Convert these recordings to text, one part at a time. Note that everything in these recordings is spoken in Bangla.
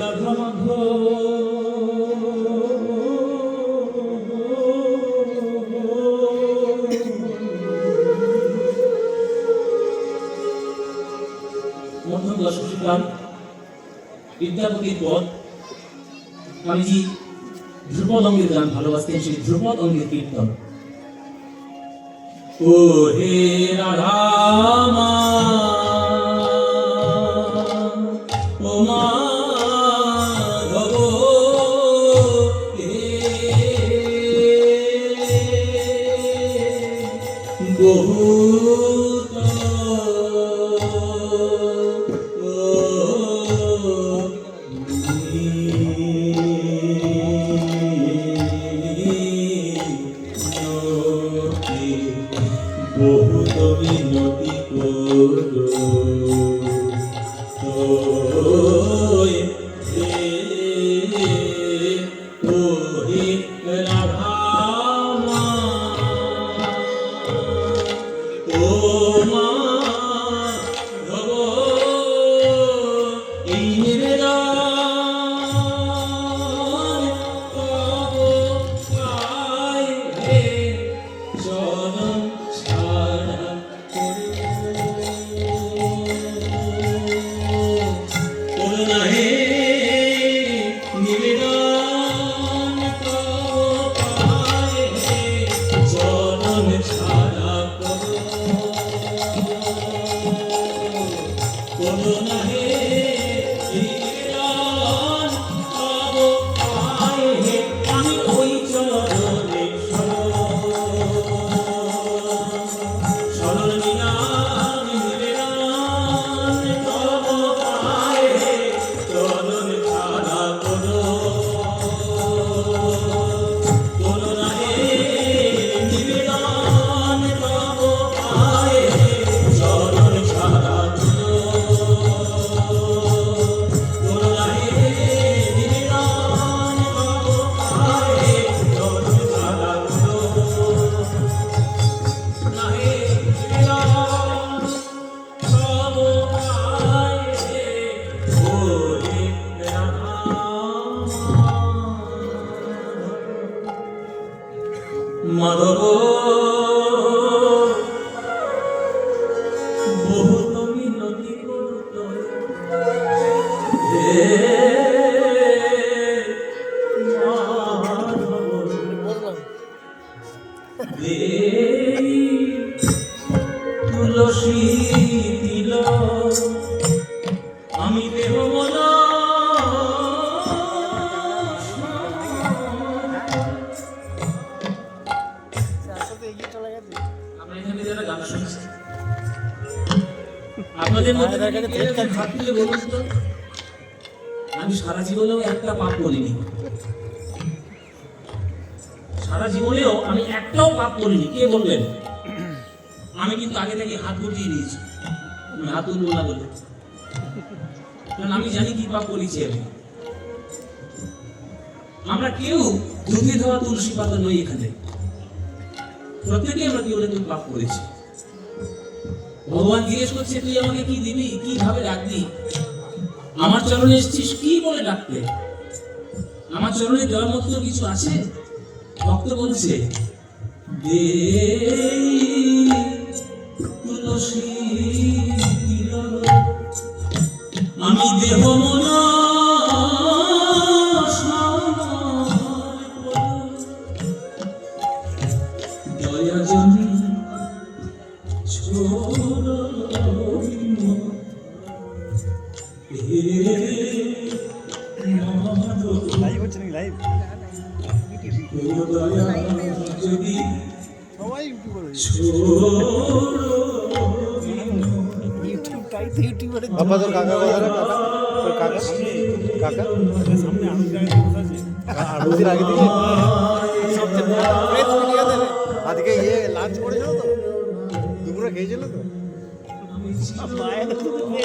রাধা মাধব মধ্যম দশ বিদ্যাপতির পদ স্বামীজি ধ্রুপদ অঙ্গের গান ভালোবাসতেন সেই ধ্রুপদ অঙ্গের কীর্তন। ও হে রাধামা ও মাধব হে বহুত তুলসী দিল আমি দেহ শুনছি আপনাদের মধ্যে থেকে কে এরকম হাত তুলে বলুন তো। আমি সারা জীবনেও একটা পাপ করিনি। সারা জীবনেও আমি একটাও পাপ করিনি। কে বলবেন আমি কিন্তু আগে থেকে হাত গুটিয়ে দিয়েছি। আমি হাত তুলবো না বলে। কারণ আমি জানি কি পাপ করেছি আমি। আমরা কেউ দুধে দেওয়া তুলসী পাতা নই এখানে। প্রত্যেকে আমরা কেউ কেউ পাপ করেছি। ভগবান জিজ্ঞেস করছে, তুই আমাকে কি দিবি? কি ভাবে ডাকবি আমার চরণে এসেছিস, কি বলে ডাকতে আমার চরণে দেওয়ার মতো কিছু আছে? ভক্ত বলছে তুলসী আমি দেহ মন দয়া লাইভ হচ্ছে নাকি লাইভ সবাই ইউটিউবার বাবা তোর কাকা কোথায়? তোর কাকা কাকা? সামনে আরতির আগে সবচেয়ে দেবে। আজকে ইয়ে লাঞ্চ করেছিল তো? দুপুরে খেয়েছিল তো? Papai, é tudo bem.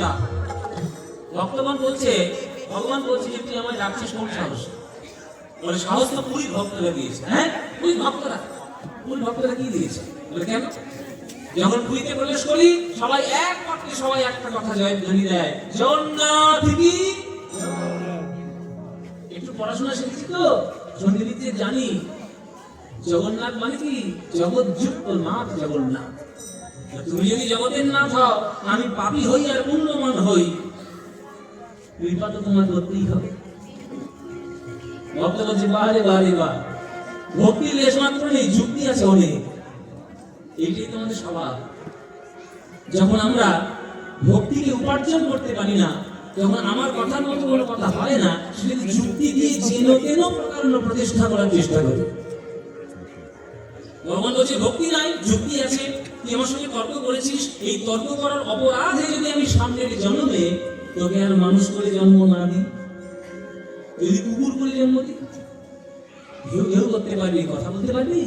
করবি ভক্তগণ বলছে, ভগবান বলছে যে তুই আমায় ডাকছিস কোন সাহস। বলে, সাহস তো পুরী ভক্তরা দিয়েছে হ্যাঁ? পুরী ভক্তরা। পুরী ভক্তরা কি দিয়েছে? বলে, কেন? যখন পুরীতে প্রবেশ করি, সবাই এক সবাই একটা কথা জয় ধ্বনি দেয় জগন্নাথ কি একটু পড়াশোনা শিখেছি তো, ধ্বনি জানি। জগন্নাথ মানে কি? জগৎ যুক্ত নাথ জগন্নাথ। তুমি যদি জগতের নাথ হও, আমি পাপী হই আর পুণ্যমান হই। কৃপা তো তোমার করতেই হবে। ভক্ত বলছে, বাহারে বাহারে বা ভক্তি লেশ মাত্র নেই, যুক্তি আছে অনেক। এইটাই তোমাদের স্বভাব। যখন আমরা ভক্তিকে উপার্জন করতে পারি না যখন আমার কথার মতো কোনো কথা হয় না, সেটা যুক্তি দিয়ে যেন তেন প্রকার প্রতিষ্ঠা করার চেষ্টা করি। ভগবান বলছে, ভক্তি নাই, যুক্তি আছে। তুই আমার সঙ্গে তর্ক করেছিস? এই তর্ক করার অপরাধে যদি আমি সামনের জন্মে তোকে আর মানুষ করে জন্ম না দিই। যদি কুকুর করে জন্ম দিই, ঘেউ ঘেউ করতে পারবি, কথা বলতে পারবি?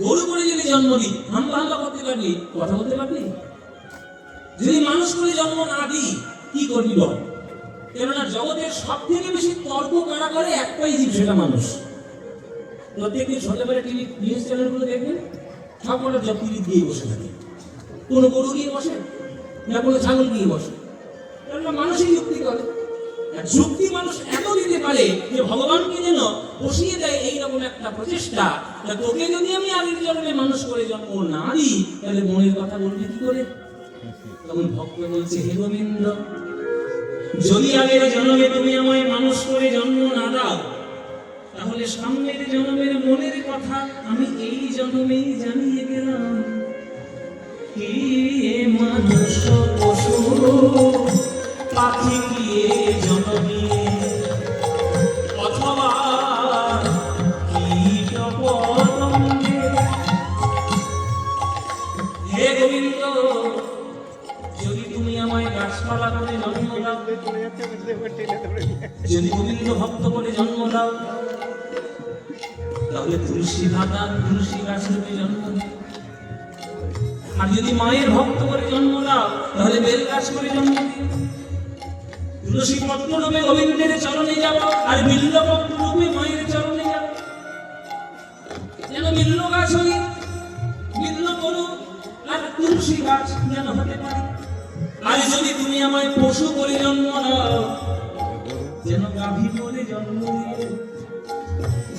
গরু করে যদি জন্ম দিই, হাম্বা হাম্বা করতে পারবি, কথা বলতে পারবি? যদি মানুষ করে জন্ম না দিই, কি করবি বল? কেননা জগতের সব থেকে বেশি তর্ক কারা করে? একটাই জীব, সেটা মানুষ। প্রত্যেকদিন সন্ধ্যাবেলা টিভি নিউজ চ্যানেলগুলো দেখবেন? সব কটা জপ্তি দিয়ে বসে থাকে, কোনো গরু গিয়ে বসে না কোনো ছাগল গিয়ে বসে? মানুষই যুক্তি করে। যুক্তি মানুষ এত দিতে পারে যে ভগবানকে যেন বসিয়ে দেয় এইরকম একটা প্রচেষ্টা তোকে যদি আমি আগের জন্মে মানুষ করে জন্ম না দিই তাহলে মনের কথা বলবে কি করে? তখন ভক্ত বলছে, হে গোবিন্দ, যদি আগের জন্মে তুমি আমায় মানুষ করে জন্ম না দাও তাহলে সামনের জন্মের মনের কথা আমি এই জন্মেই জানিয়ে গেলাম। কি মানুষ পশু পাখি তুলসী গাছ রূপে জন্ম আর যদি মায়ের ভক্ত করে জন্ম দাও তাহলে বেল গাছ করে জন্ম দিও তুলসী পত্র রূপে গোবিন্দের চরণে যাব, আর বিল্ল পত্র রূপে মায়ের চরণে যাব। যেন বিল্ল গাছ হই বিল্ল করু আর তুলসী গাছ যেন হতে পারে। আর যদি তুমি আমায় পশু করে জন্ম দাও যেন গাভী বলে জন্ম দিয়ে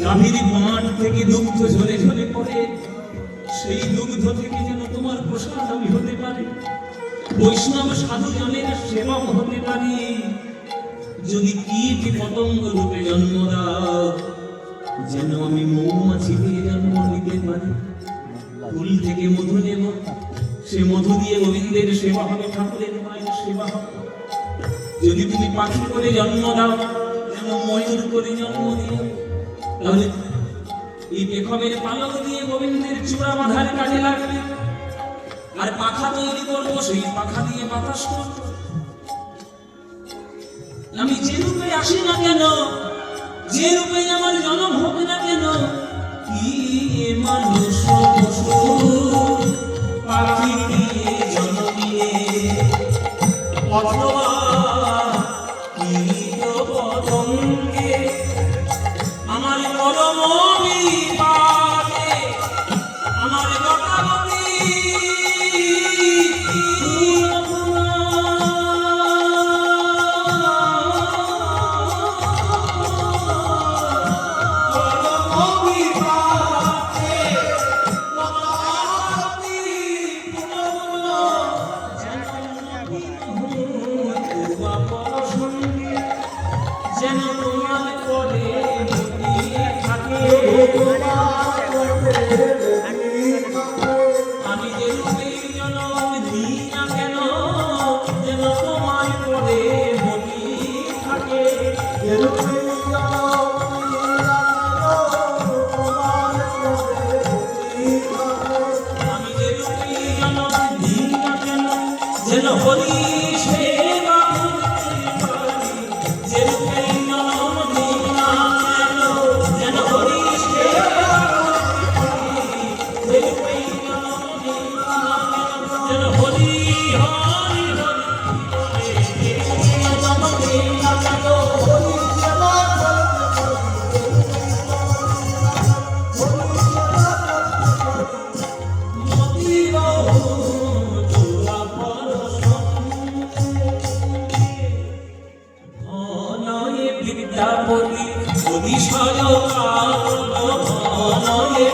গাভীর মাঠ থেকে দুগ্ধ ঝরে ঝরে পড়ে। সেই দুগ্ধ থেকে যেন তোমার প্রসাদ আমি হতে পারি। বৈষ্ণব সাধু জনের সেবা হতে পারি। যদি কীট পতঙ্গ রূপে জন্ম দাও, যেন আমি মৌমাছি দিয়ে জন্ম নিতে পারি। ফুল থেকে মধু নেব, সে মধু দিয়ে গোবিন্দের সেবা হবে, ঠাকুরের মায়ের সেবা হবে। যদি তুমি পাখি করে জন্ম দাও, যেন ময়ূর করে জন্ম দিও তাহলে এই পেখমের পালক দিয়ে গোবিন্দের চূড়া বাঁধার কাজে লাগবে। আর পাখা তৈরি করব, সেই পাখা দিয়ে বাতাস আমি যে রূপে আসি না কেন, যে রূপে আমার জন্ম না কেন, কি মানুষ পাখি দিয়ে জন্ম নিয়ে? অথবা বিদ্যাপতি অতিশয় কাতর অনয়ে